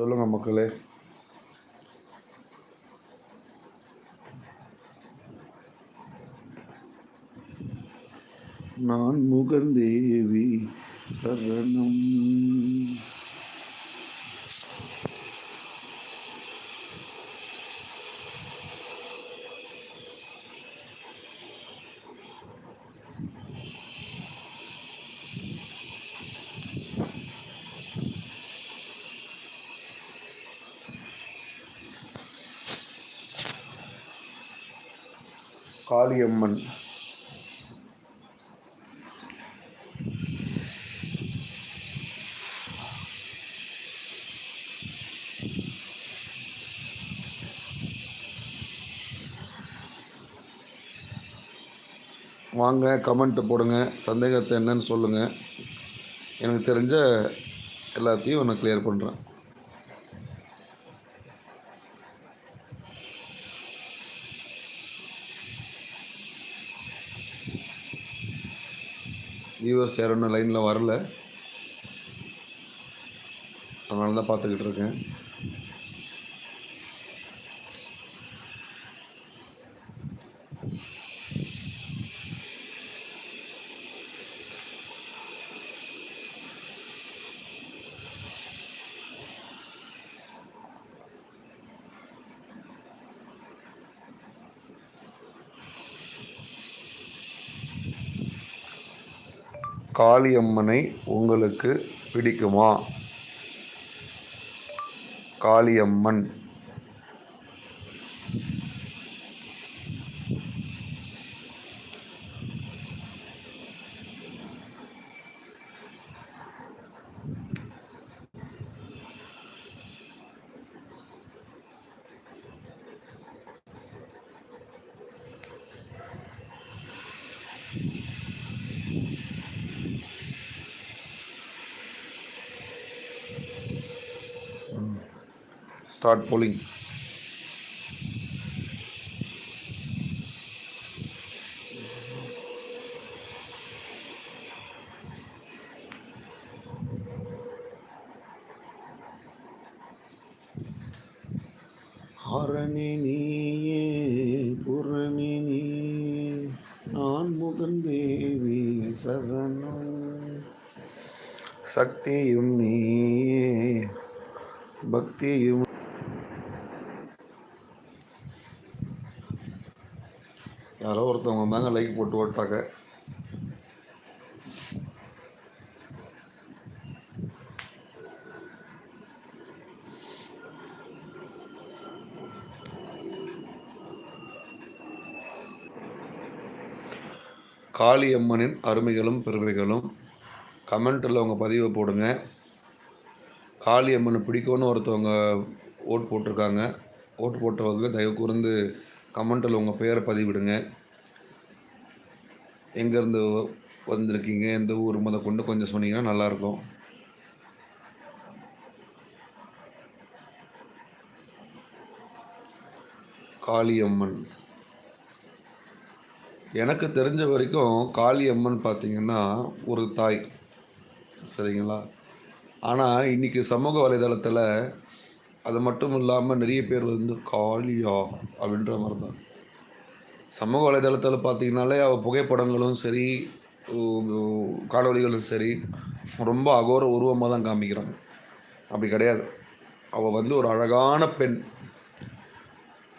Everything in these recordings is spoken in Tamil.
சொல்லுங்க மக்களே. நான் முகந்தேவி சரணம். காளியம்மன். வாங்க கமெண்ட்டு போடுங்க. சந்தேகத்தை என்னன்னு சொல்லுங்கள் எனக்கு தெரிஞ்ச எல்லாத்தையும் நான் கிளியர் பண்ணுறேன் வியூவர்ஸ் யாரும் இன்னும் லைனில் வரல. அதனால தான் பார்த்துக்கிட்டு இருக்கேன். காளியம்மனை உங்களுக்கு பிடிக்குமா? காளியம்மன். ஸ்டார்ட் போலிங் ஹரணி நீயே புரணி நீயே நான் முகன் தேவி சரணம் சக்தியும் நீயே பக்தியும் யாரோ ஒருத்தவங்க வந்தாங்க லைக் போட்டு ஓட்டாங்க காளியம்மனின் அருமைகளும் பெருமைகளும் கமெண்ட்டில் உங்கள் பதிவை போடுங்க. காளியம்மனை பிடிக்கும்னு ஒருத்தவங்க ஓட் போட்டிருக்காங்க. ஓட் போட்டவங்க தயவு கூர்ந்து கமெண்ட்டில் உங்கள் பெயரை பதிவிடுங்க. எங்கேருந்து வந்திருக்கீங்க? எந்த ஊர்? முத கொண்டு கொஞ்சம் சொன்னீங்கன்னா நல்லாயிருக்கும். காளியம்மன். எனக்கு தெரிஞ்ச வரைக்கும் காளியம்மன் பார்த்தீங்கன்னா ஒரு தாய். சரிங்களா? ஆனால் இன்றைக்கி சமூக வலைதளத்தில் அது மட்டும் இல்லாமல் நிறைய பேர் வந்து காளியா அப்படின்ற மாதிரி தான் சமூக வலைதளத்தில் பார்த்தீங்கனாலே அவள் புகைப்படங்களும் சரி உ- சரி ரொம்ப அகோர உருவமாக தான் காமிக்கிறாங்க. அப்படி கிடையாது. அவள் வந்து ஒரு அழகான பெண்.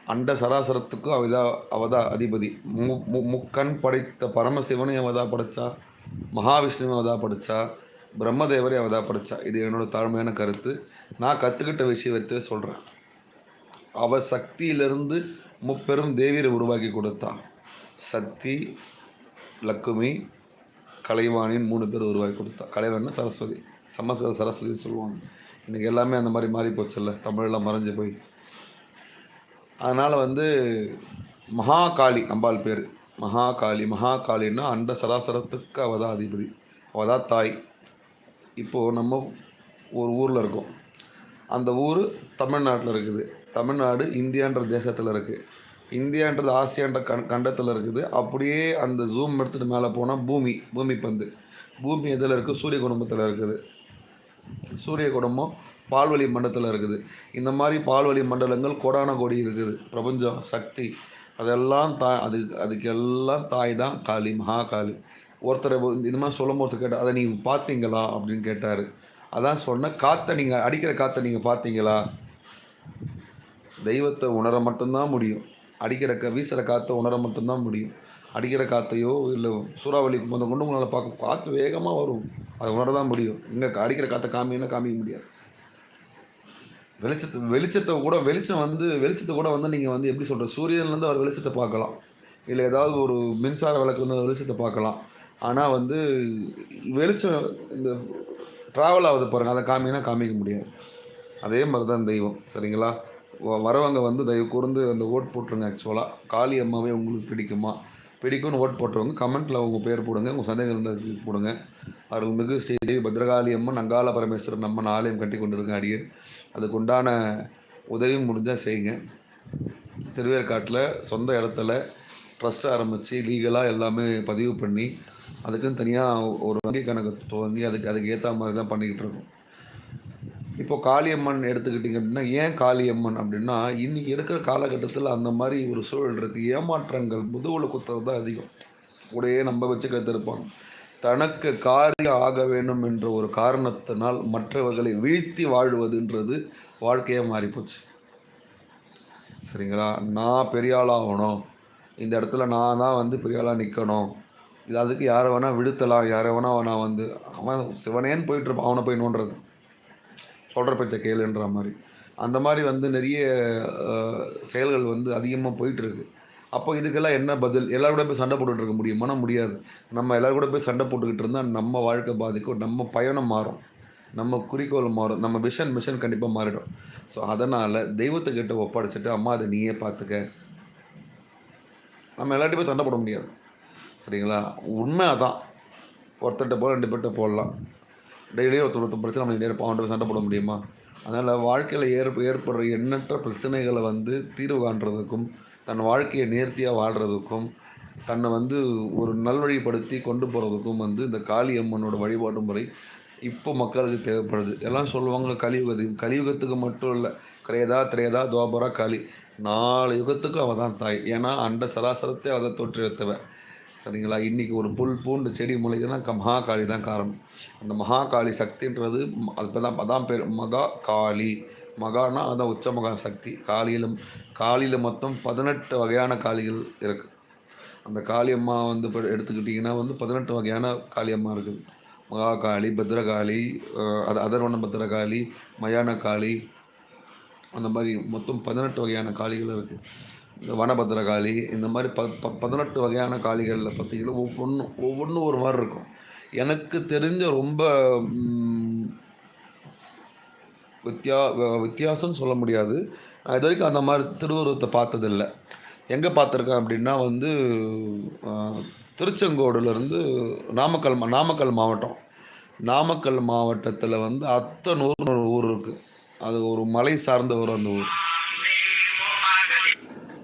அண்ட சராசரத்துக்கும் அவள் தான் அவள் தான் அதிபதி. மு மு- முக்கண் படைத்த பரமசிவனையும் அவள் தான் படைச்சா மகாவிஷ்ணுவை அவள் தான் படைச்சா பிரம்மதேவரையும் அவள் தான் படைச்சா. இது என்னோட தாழ்மையான கருத்து. நான் கற்றுக்கிட்ட விஷயத்தை சொல்கிறேன் அவள் சக்தியிலிருந்து முப்பெரும் தேவியரை உருவாக்கி கொடுத்தா. சக்தி லக்குமி கலைவாணின்னு மூணு பேர் உருவாக்கி கொடுத்தா. கலைவாணினா சரஸ்வதி. சமஸ்கிருத சரஸ்வதின்னு சொல்லுவாங்க. இன்றைக்கி எல்லாமே அந்த மாதிரி மாறி போச்சுல்ல. தமிழெல்லாம் மறைஞ்சு போய். அதனால் வந்து மகாகாளி அம்பாள் பேர். மகாகாளி மகாகாளின்னா அண்ட சராசரத்துக்கு அவள் தான் அதிபதி அவள் தான் தாய் இப்போது நம்ம ஒரு ஊரில் இருக்கோம். அந்த ஊர் தமிழ்நாட்டில் இருக்குது. தமிழ்நாடு இந்தியான்ற தேசத்தில் இருக்குது இந்தியான்றது ஆசியான்ற கண் கண்டத்தில் இருக்குது. அப்படியே அந்த ஜூம் எடுத்துகிட்டு மேலே போனால் பூமி பூமி பந்து. பூமி எதில் இருக்குது சூரிய குடும்பத்தில் இருக்குது. சூரிய குடும்பம் பால்வழி மண்டலத்தில் இருக்குது. இந்த மாதிரி பால்வழி மண்டலங்கள் கோடான கோடி இருக்குது. பிரபஞ்சம் சக்தி அதெல்லாம் தா அது அதுக்கெல்லாம் தாய் தான் காளி மகா காளி ஒருத்தரை இந்த மாதிரி சொல்லும் போது கேட்டால் அதை நீங்கள் பார்த்தீங்களா? அப்படின்னு கேட்டார். அதான் சொன்ன காற்றை நீங்கள் அடிக்கிற காற்றை நீங்கள் பார்த்தீங்களா? தெய்வத்தை உணர மட்டும்தான் முடியும். அடிக்கிற க வீசுகிற காற்றை உணர மட்டும்தான் முடியும். அடிக்கிற காற்றையோ இல்லை சூறாவளி முத கொண்டு உங்களால் பார்க்க காற்று வேகமாக வரும். அதை உணர தான் முடியும். இங்கே அடிக்கிற காற்றை காமினா காமிக்க முடியாது. வெளிச்சத்தை வெளிச்சத்தை கூட வெளிச்சம் வந்து வெளிச்சத்தை கூட வந்து நீங்கள் வந்து எப்படி சொல்கிறது சூரியன்லேருந்து அவர் வெளிச்சத்தை பார்க்கலாம். இல்லை ஏதாவது ஒரு மின்சார விளக்குலேருந்து வெளிச்சத்தை பார்க்கலாம். ஆனால் வந்து வெளிச்சம் இந்த ட்ராவல் ஆகுது பாருங்கள் அதை காமிங்கன்னா காமிக்க முடியாது. அதே மாதிரி தான் தெய்வம். சரிங்களா? வரவங்க வந்து தயவு கூர்ந்து அந்த ஓட் போட்டுருங்க ஆக்சுவலாக காளி அம்மாவே உங்களுக்கு பிடிக்குமா? பிடிக்கும்னு ஓட் போட்டுருவங்க. கமெண்ட்டில் உங்கள் பேர் போடுங்க. உங்கள் சந்தேகம் இருந்தால் போடுங்க. அருள்மிகு ஸ்ரீதேவி பத்ரகாளி அம்மன் அங்காள பரமேஸ்வரன் அம்மன் ஆலயம் கட்டி கொண்டிருக்கேன் அடியேன். அதுக்கு உண்டான உதவியும் முடிஞ்சால் செய்யுங்க. திருவேற்காட்டில் சொந்த இடத்துல ட்ரஸ்ட் ஆரம்பித்து லீகலாக எல்லாமே பதிவு பண்ணி அதுக்குன்னு தனியாக ஒரு வங்கி கணக்கு துவங்கி அதுக்கு அதுக்கு ஏற்ற மாதிரி தான் பண்ணிக்கிட்டு இருக்கோம். இப்போ காளியம்மன் எடுத்துக்கிட்டிங்க அப்படின்னா ஏன் காளியம்மன் அப்படின்னா இன்றைக்கி இருக்கிற காலகட்டத்தில் அந்த மாதிரி ஒரு சூழல் இருக்குது ஏமாற்றங்கள் முதுகுல குத்துறது தான் அதிகம். கூடயே நம்ப வச்சு கற்றுருப்பாங்க தனக்கு காரியம் ஆக வேண்டும் என்ற ஒரு காரணத்தினால் மற்றவர்களை வீழ்த்தி வாழ்வதுன்றது வாழ்க்கையாக மாறிப்போச்சு. சரிங்களா? நான் பெரிய ஆளாகணும் இந்த இடத்துல நான் தான் வந்து பெரிய ஆளாக நிற்கணும் இது அதுக்கு யாரை வேணால் விடுத்தலாம் யாரை வேணால் நான் வந்து அவன் சிவனேன்னு போயிட்டுருப்பான் அவனை போய் நோண்டுறது. சொல்கிற பேச்சை கேளுன்ற மாதிரி. அந்த மாதிரி வந்து நிறைய செயல்கள் வந்து அதிகமாக போயிட்டுருக்கு அப்போ இதுக்கெல்லாம் என்ன பதில்? எல்லோரும் கூட போய் சண்டை போட்டுட்டு இருக்க முடியுமானா முடியாது. நம்ம எல்லோரும் கூட போய் சண்டை போட்டுக்கிட்டு இருந்தால் நம்ம வாழ்க்கை பாதிக்கும் நம்ம பயணம் மாறும். நம்ம குறிக்கோள் மாறும். நம்ம விஷன் மிஷன் கண்டிப்பாக மாறிடும். ஸோ அதனால் தெய்வத்துக்கிட்ட ஒப்படைச்சிட்டு அம்மா அதை நீயே பார்த்துக்க. நம்ம எல்லார்ட்டையும் போய் சண்டை போட முடியாது. சரிங்களா? உண்மை அதான். ஒருத்தர்கிட்ட போல் ரெண்டு பேர்கிட்ட போடலாம். டெய்லியும் ஒருத்தர் ஒருத்தர் பிரச்சனை நம்ம நேரம் அவன்கிட்ட சண்டை போட முடியுமா? அதனால் வாழ்க்கையில் ஏற்ப ஏற்படுற எண்ணற்ற பிரச்சனைகளை வந்து தீர்வு காண்றதுக்கும் தன் வாழ்க்கையை நேர்த்தியாக வாழ்கிறதுக்கும் தன்னை வந்து ஒரு நல்வழிப்படுத்தி கொண்டு போகிறதுக்கும் வந்து இந்த காளி அம்மனோட வழிபாட்டு முறை இப்போ மக்களுக்கு தேவைப்படுது. எல்லாம் சொல்லுவாங்க கலியுகத்துக்கு கலியுகத்துக்கு மட்டும் இல்லை கிரேதா திரேதா துவாபரா காளி. நாலு யுகத்துக்கும் அவள் தான் தாய். ஏன்னா அண்ட சராசரத்தை அதை தொற்றுவித்தவ சரிங்களா? இன்றைக்கி ஒரு புல் பூண்டு செடி முளைக்குதுன்னா மகாகாளி தான் காரணம். அந்த மகாகாளி சக்தின்றது அது தான் அதான் பேர் மகா காளி. மகானா அதுதான் உச்ச மகா சக்தி. காளியில் காளியில் மொத்தம் பதினெட்டு வகையான காளிகள் இருக்குது அந்த காளியம்மா வந்து இப்போ எடுத்துக்கிட்டிங்கன்னா வந்து பதினெட்டு வகையான காளியம்மா இருக்குது. மகாகாளி பத்ரகாளி அது அதர்வன பத்ரகாளி மயான காளி அந்த மாதிரி மொத்தம் பதினெட்டு வகையான காளிகள் இருக்குது இந்த வனபத்திர காளி இந்த மாதிரி ப ப பதினெட்டு வகையான காளிகளில் பார்த்தீங்கன்னா ஒவ்வொன்றும் ஒவ்வொன்றும் ஒரு மாதிரி இருக்கும். எனக்கு தெரிஞ்ச ரொம்ப வித்தியா வித்தியாசம்னு சொல்ல முடியாது. நான் இது வரைக்கும் அந்த மாதிரி திருவுருவத்தை பார்த்ததில்ல. எங்கே பார்த்துருக்கேன் அப்படின்னா வந்து திருச்செங்கோடுலேருந்து நாமக்கல் மா- நாமக்கல் மாவட்டம். நாமக்கல் மாவட்டத்தில் வந்து அத்தனூர்னு ஒரு ஊர் இருக்குது அது ஒரு மலை சார்ந்த ஊர் அந்த ஊர்.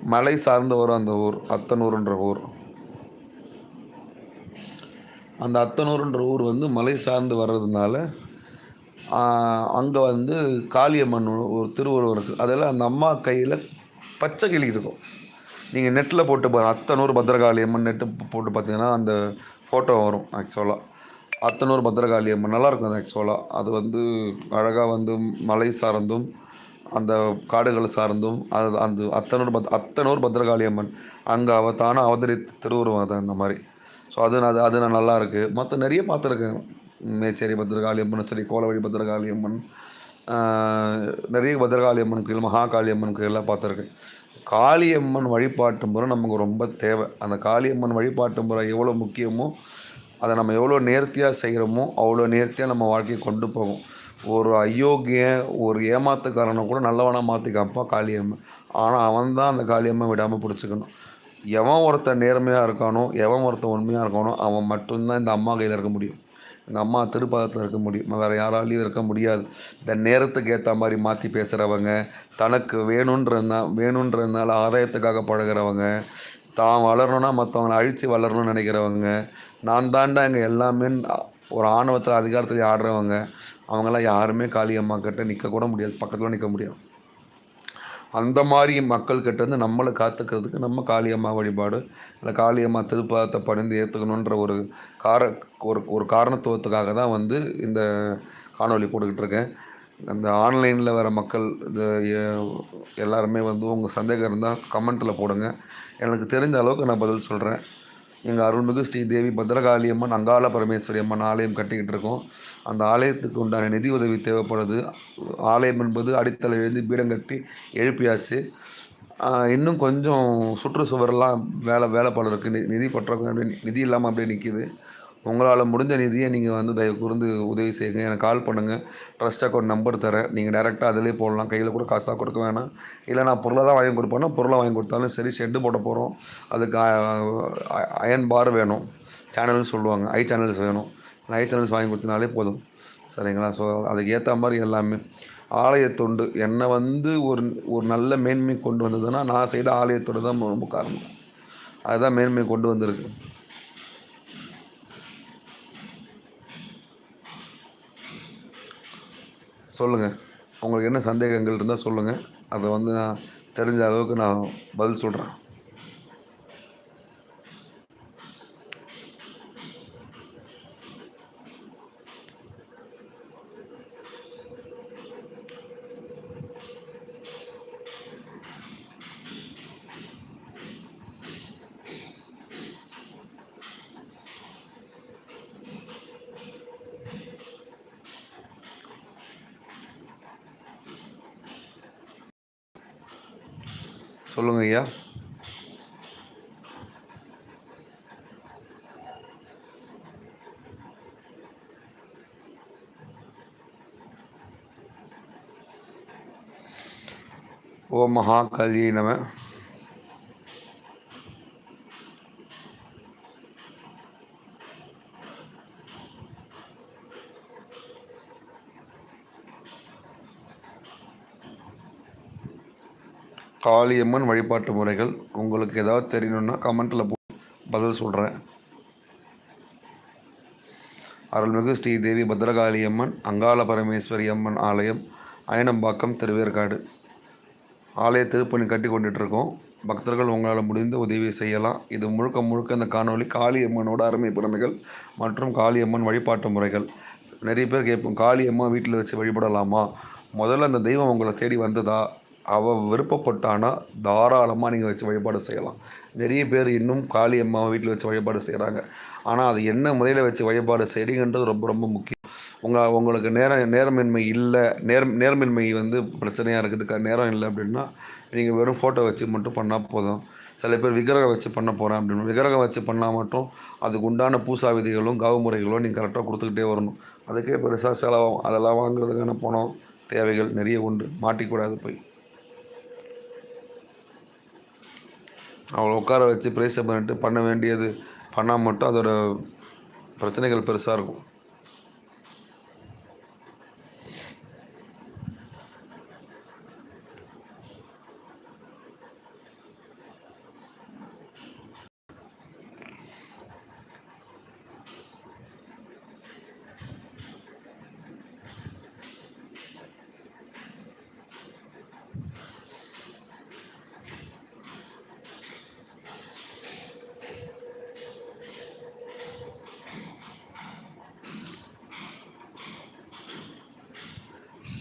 மலை சார்ந்த வரும் அந்த ஊர் அத்தனூருன்ற ஊர். அந்த அத்தனூருன்ற ஊர் வந்து மலை சார்ந்து வர்றதுனால அங்கே வந்து காளியம்மன் ஒரு- திருவுருவம் இருக்குது அதில் அந்த அம்மா கையில் பச்சை கிளி இருக்கும். நீங்கள் நெட்டில் போட்டு பா அத்தனூர் பத்ரகாளி அம்மன் நெட்டு போட்டு பார்த்தீங்கன்னா அந்த ஃபோட்டோ வரும் ஆக்சுவலாக அத்தனூர் பத்ரகாளி அம்மன் நல்லாயிருக்கும் அது ஆக்சுவலாக அது வந்து அழகாக வந்து மலை சார்ந்தும் அந்த காடுகள் சார்ந்தும் அது அந்த அத்தனூர் பத் அத்தனூர் பத்ரகாளி அம்மன் அங்கே அவ தானாக அவதரித்த திருவுருவம் அது அந்த மாதிரி. ஸோ அது அது அது நான் நல்லா இருக்குது மற்ற நிறைய பார்த்துருக்கேன். மேச்சேரி பத்ரகாளி அம்மன் சரி கோலவழி பத்ரகாளி அம்மன் நிறைய பத்ரகாளி அம்மன் கோயில் மகாகாளி அம்மன் கோயிலெலாம் பார்த்துருக்கேன். காளியம்மன் வழிபாட்டு முறை நமக்கு ரொம்ப தேவை. அந்த காளியம்மன் வழிபாட்டு முறை எவ்வளோ முக்கியமோ அதை நம்ம எவ்வளோ நேர்த்தியாக செய்கிறோமோ அவ்வளோ நேர்த்தியாக நம்ம வாழ்க்கையை கொண்டு போகும். ஒரு அயோக்கிய ஒரு ஏமாத்துக்காரனை கூட நல்லவனாக மாற்றிக்காப்பா காளியம்மை ஆனால் அவன் தான் அந்த காளியம்மை விடாமல் பிடிச்சிக்கணும். எவன் ஒருத்தன் நேர்மையாக இருக்கானோ எவன் ஒருத்தன் உண்மையாக இருக்கானோ அவன் மட்டும்தான் இந்த அம்மா கையில் இருக்க முடியும். இந்த அம்மா திருப்பாதத்தில் இருக்க முடியும். வேறு யாராலையும் இருக்க முடியாது. இந்த நேரத்துக்கு ஏற்ற மாதிரி மாற்றி பேசுகிறவங்க தனக்கு வேணுன்றதுனா வேணுன்றதுனால ஆதாயத்துக்காக பழகுறவங்க தான் வளரணும்னா மற்றவங்களை அழித்து வளரணும்னு நினைக்கிறவங்க நான் தாண்டா இங்கே எல்லாமே ஒரு ஆணவத்தில் அதிகாரத்தில் ஆடுறவங்க அவங்களாம் யாருமே காளியம்மா கிட்ட நிற்கக்கூட முடியாது. பக்கத்தில் நிற்க முடியாது. அந்த மாதிரி மக்கள் இருந்து நம்மளை காத்துக்கிறதுக்கு நம்ம காளியம்மா வழிபாடு இல்லை காளியம்மா திருப்பாதத்தை பணிந்து ஏற்றுக்கணுன்ற ஒரு கார ஒரு ஒரு காரணத்துவத்துக்காக தான் வந்து இந்த காணொளி போட்டுக்கிட்டு இருக்கேன். அந்த ஆன்லைனில் வர மக்கள் இந்த எல்லாருமே வந்து உங்கள் சந்தேகம் இருந்தால் கமெண்ட்டில் போடுங்க. எனக்கு தெரிஞ்ச அளவுக்கு நான் பதில் சொல்கிறேன் எங்கள் அருள்மிகு ஸ்ரீ தேவி பத்ரகாளி அம்மன் அங்காள பரமேஸ்வரி அம்மன் ஆலயம் கட்டிக்கிட்டு இருக்கோம். அந்த ஆலயத்துக்கு உண்டான நிதி உதவி தேவைப்படுது. ஆலயம் என்பது அடித்தளம் எழுந்து பீடம் கட்டி எழுப்பியாச்சு. இன்னும் கொஞ்சம் சுற்றுச்சுவரெல்லாம் வேலை வேலைப்பாடு இருக்குது நி நிதி பற்றாக்குறை நிதி இல்லாமல் அப்படியே நிற்கிது உங்களால் முடிஞ்ச நிதியை நீங்கள் வந்து தயவு கூர்ந்து உதவி செய்யுங்க. எனக்கு கால் பண்ணுங்கள் ட்ரஸ்ட் அக்கௌண்ட் நம்பர் தரேன். நீங்கள் டேரெக்டாக அதிலே போடலாம். கையில் கூட காசாக கொடுக்க வேணாம். இல்லை நான் பொருளாக தான் வாங்கி கொடுப்பேன்னா பொருளாக வாங்கி கொடுத்தாலும் சரி ஷெட்டு போட போகிறோம் அதுக்கு அயன் பார் வேணும். சேனல்ஸ் சொல்லுவாங்க. ஐ சேனல்ஸ் வேணும். ஐ சேனல்ஸ் வாங்கி கொடுத்தனாலே போதும். சரிங்களா? ஸோ அதுக்கு ஏற்ற மாதிரி எல்லாமே. ஆலயத்தொண்டு. என்னை வந்து ஒரு ஒரு நல்ல மேன்மை கொண்டு வந்ததுன்னா நான் செய்த ஆலயத்தோடு தான் ரொம்ப காரணம். அதுதான் மேன்மை கொண்டு வந்திருக்கு. சொல்லுங்கள் உங்களுக்கு என்ன சந்தேகங்கள் இருந்தால் சொல்லுங்கள் அதை வந்து நான் தெரிஞ்ச அளவுக்கு நான் பதில் சொல்கிறேன் சொல்லுங்க ஐயா. ஓ மகா நம்ம காளியம்மன் வழிபாட்டு முறைகள் உங்களுக்கு ஏதாவது தெரியணுன்னா கமெண்ட்டில் பதில் சொல்கிறேன் அருள்மிகு ஸ்ரீ தேவி பத்ரகாளி அம்மன் அங்காள பரமேஸ்வரி அம்மன் ஆலயம் அயனம்பாக்கம் திருவேற்காடு. ஆலய திருப்பணி கட்டி கொண்டுட்ருக்கோம் பக்தர்கள் உங்களால் முடிந்த உதவி செய்யலாம். இது முழுக்க முழுக்க இந்த காணொளி காளியம்மனோட அருமை பெருமைகள் மற்றும் காளியம்மன் வழிபாட்டு முறைகள். நிறைய பேர் கேட்போம் காளியம்மா வீட்டில் வச்சு வழிபடலாமா? முதல்ல அந்த தெய்வம் உங்களை தேடி வந்ததா? அவள் விருப்பப்பட்டானா தாராளமாக நீங்கள் வச்சு வழிபாடு செய்யலாம். நிறைய பேர் இன்னும் காளி அம்மாவை வீட்டில் வச்சு வழிபாடு செய்கிறாங்க ஆனால் அது என்ன முறையில் வச்சு வழிபாடு செய்கிறீங்கன்றது ரொம்ப ரொம்ப முக்கியம். உங்கள் உங்களுக்கு நேரம் நேரமின்மை இல்லை நேரம் நேரமின்மை வந்து பிரச்சனையாக இருக்குது நேரம் இல்லை அப்படின்னா நீங்கள் வெறும் ஃபோட்டோ வச்சு மட்டும் பண்ணால் போதும். சில பேர் விக்கிரகம் வச்சு பண்ண போகிறேன் அப்படின்னு விக்கிரகம் வச்சு பண்ணால் மட்டும் அதுக்கு உண்டான பூசா விதிகளும் கவு முறைகளும் நீங்கள் கரெக்டாக கொடுத்துக்கிட்டே வரணும். அதுக்கே பெருசாக செலவாகும். அதெல்லாம் வாங்குறதுக்கான பணம் தேவைகள் நிறைய உண்டு. மாட்டிக்கூடாது போய். அவளை உட்கார வச்சு பிரேச பண்ணிட்டு பண்ண வேண்டியது பண்ணால் மட்டும் அதோட பிரச்சனைகள் பெருசாக இருக்கும்.